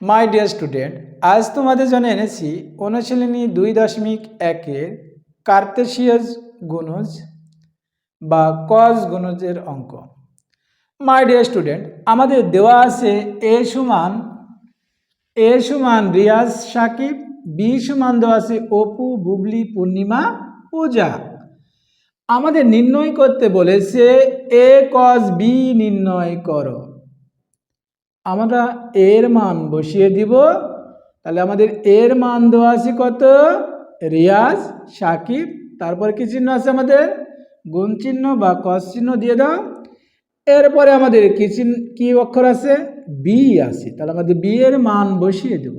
মাই dear student আজ তোমাদের জন্য এনেছি অনুশীলনী দুই দশমিক একের কার্তেশিয়াস গুণজ বা কজ গুণজের অঙ্ক। মাই ডিয়ার স্টুডেন্ট আমাদের দেওয়া আছে এ সমান এ সমান রিয়াজ সাকিব বি সমান দেওয়া আছে অপু, বুবলি, পূর্ণিমা, পূজা। আমাদের নির্ণয় করতে বলেছে এ কজ বি নির্ণয় করো। আমরা এর মান বসিয়ে দিব। তাহলে আমাদের এর মান দেওয়া আছে কত? রিয়াজ, সাকিব। তারপরে কি চিহ্ন আছে আমাদের? গুণ চিহ্ন বা কস চিহ্ন দিয়ে দাও। এরপরে আমাদের কি চিহ্ন, কি অক্ষর আছে? বি আছে। তাহলে আমাদের বি এর মান বসিয়ে দেব।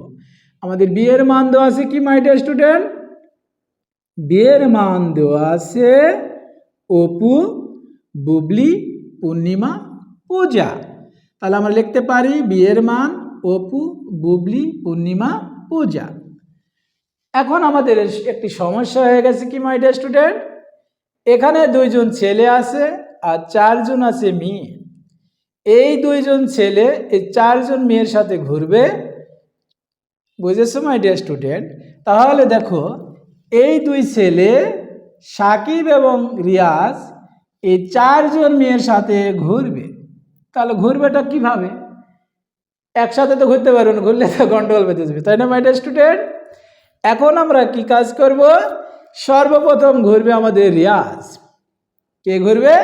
আমাদের বি এর মান দেওয়া আছে কি মাই ডিয়ার স্টুডেন্ট বি এর মান দেওয়া আছে অপু, বুবলি, পূর্ণিমা, পূজা। তাহলে আমরা লিখতে পারি বিয়ের মান, অপু, বুবলি, পূর্ণিমা, পূজা। এখন আমাদের একটি সমস্যা হয়ে গেছে কি মাই ডিয়ার স্টুডেন্ট এখানে দুইজন ছেলে আছে আর চারজন আছে মেয়ে। এই দুইজন ছেলে, এই চারজন মেয়ের সাথে ঘুরবে। বুঝেছ মাই ডিয়ার স্টুডেন্ট তাহলে দেখো, এই দুই ছেলে, সাকিব এবং রিয়াজ, এই চারজন মেয়ের সাথে ঘুরবে। তাহলে ঘুরবেটা কীভাবে? একসাথে তো ঘুরতে পারব না, ঘুরলে তো গন্ডগোল বেঁধে যাবে, তাই না মাই ডিয়ার স্টুডেন্ট এখন আমরা কি কাজ করব? সর্বপ্রথম ঘুরবে আমাদের রিয়াজ। কে ঘুরবে?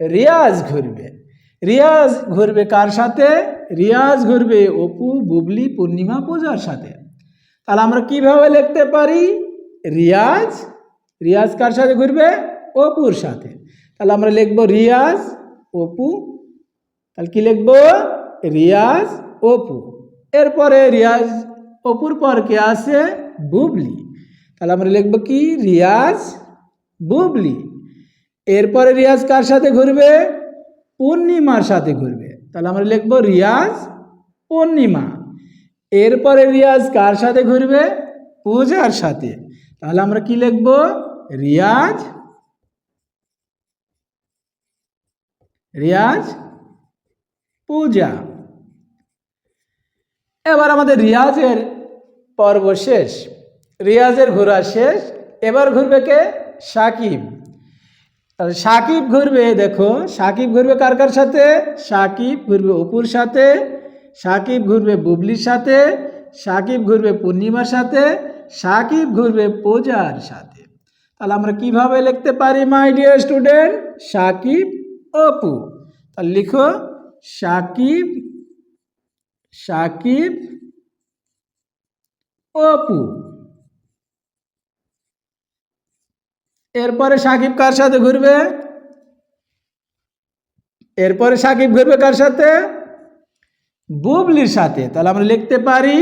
রিয়াজ ঘুরবে। রিয়াজ ঘুরবে কার সাথে? রিয়াজ ঘুরবে অপু, বুবলি, পূর্ণিমা, পূজার সাথে। তাহলে আমরা কীভাবে লিখতে পারি? রিয়াজ? রিয়াজ কার সাথে ঘুরবে? অপুর সাথে। তাহলে আমরা লিখব রিয়াজ, অপু তাহলে কি লিখব? রিয়াজ অপু। এরপরে রিয়াজ অপুর পর কে আছে? বুবলি। তাহলে আমরা লিখব কি? রিয়াজ বুবলি। এরপরে রিয়াজ কার সাথে ঘুরবে? পূর্ণিমার সাথে ঘুরবে। তাহলে আমরা লিখব রিয়াজ পূর্ণিমা। এরপরে রিয়াজ কার সাথে ঘুরবে? পূজার সাথে। তাহলে আমরা কি লিখব? রিয়াজ রিয়াজ পূজা। এবার আমাদের রিয়াজের পর্ব শেষ। রিয়াজের ঘোরা শেষ। এবার ঘুরবে কে? সাকিব। সাকিব ঘুরবে, দেখো, সাকিব ঘুরবে কার কার সাথে? সাকিব ঘুরবে অপুর সাথে, সাকিব ঘুরবে বুবলির সাথে, সাকিব ঘুরবে পূর্ণিমার সাথে, সাকিব ঘুরবে পূজার সাথে। তাহলে আমরা কীভাবে লিখতে পারি my dear student Sakib, Apu. তাহলে লিখো সাকিব সাকিব, অপু। এরপরে সাকিব কার সাথে ঘুরবে? এরপরে সাকিব ঘুরবে কার সাথে? বুবলির সাথে। তাহলে আমরা লিখতে পারি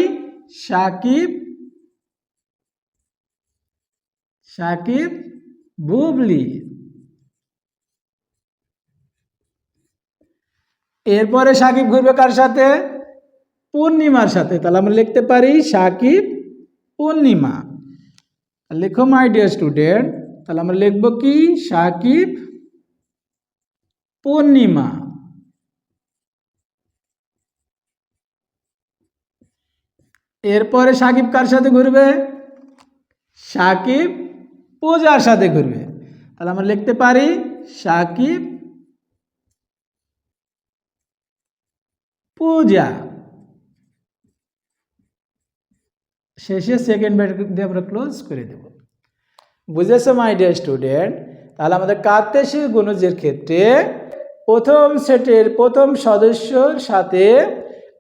সাকিব সাকিব, বুবলি। এরপরে সাকিব ঘুরবে কার সাথে? পূর্ণিমার সাথে। তাহলে আমরা লিখতে পারি সাকিব পূর্ণিমা। লিখো মাই ডিয়ার স্টুডেন্ট তাহলে আমরা লিখব কি? সাকিব পূর্ণিমা। এরপরে সাকিব কার সাথে ঘুরবে? সাকিব পূজার সাথে ঘুরবে। তাহলে আমরা লিখতে পারি সাকিব পূজা। শেষে সেকেন্ড ব্যাট দিয়ে আমরা ক্লোজ করে দেব। বুঝেছ মাই ডিয়ার স্টুডেন্ট তাহলে আমাদের কার্তেশীয় গুণজের ক্ষেত্রে প্রথম সেটের প্রথম সদস্যর সাথে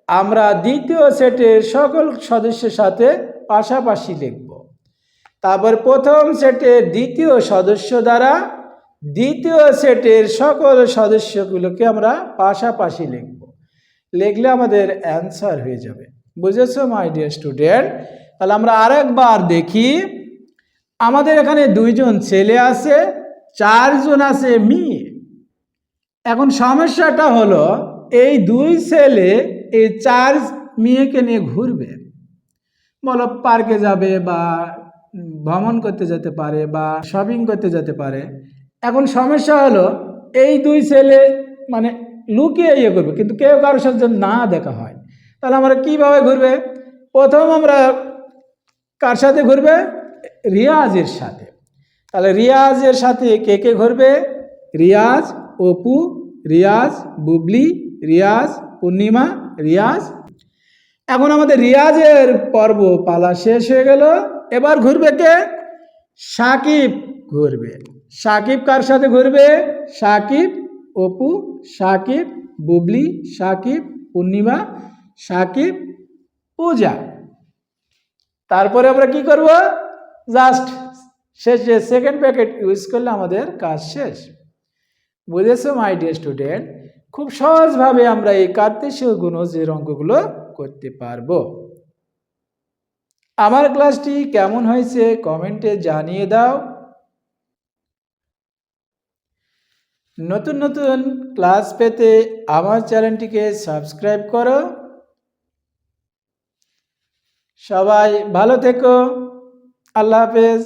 আমরা দ্বিতীয় সেটের সকল সদস্যের সাথে পাশাপাশি লিখব। তারপর প্রথম সেটের দ্বিতীয় সদস্য দ্বারা দ্বিতীয় সেটের সকল সদস্যগুলোকে আমরা পাশাপাশি লিখব। লিখলে আমাদের অ্যান্সার হয়ে যাবে। বুঝেছ মাই ডিয়ার স্টুডেন্ট তাহলে আমরা আরেকবার দেখি। আমাদের এখানে দুইজন ছেলে আছে, চারজন আছে মেয়ে। এখন সমস্যাটা হলো, এই দুই ছেলে এই চার মেয়েকে নিয়ে ঘুরবে। বলো, পার্কে যাবে বা ভ্রমণ করতে যেতে পারে বা শপিং করতে যেতে পারে। এখন সমস্যা হলো, এই দুই ছেলে মানে লুকিয়ে ইয়ে করবে, কিন্তু কেউ কারোর সাথে না দেখা হয়। তাহলে আমরা কীভাবে ঘুরবে? প্রথম আমরা কার সাথে ঘুরবে? রিয়াজের সাথে। তাহলে রিয়াজের সাথে কে কে ঘুরবে? রিয়াজ, অপু, রিয়াজ, বুবলি, রিয়াজ, পূর্ণিমা, রিয়াজ। এখন আমাদের রিয়াজের পর্ব পালা শেষ হয়ে গেল। এবার ঘুরবে কে? সাকিব ঘুরবে। সাকিব কার সাথে ঘুরবে? সাকিব অপু, সাকিব, বুবলি, সাকিব, পূর্ণিমা, সাকিব, পূজা। তারপরে আমরা কি করব? জাস্ট শেষে সেকেন্ড প্যাকেট ইউজ করলে আমাদের কাজ শেষ। বুঝেছ মাই ডিয়ার স্টুডেন্ট খুব সহজভাবে আমরা এই কার্তেশীয় গুণজের অঙ্কগুলো করতে পারব। আমার ক্লাসটি কেমন হয়েছে? কমেন্টে জানিয়ে দাও। নতুন নতুন ক্লাস পেতে আমার চ্যানেলটিকে সাবস্ক্রাইব করো। সবাই ভালো থেকো। আল্লাহ হাফেজ।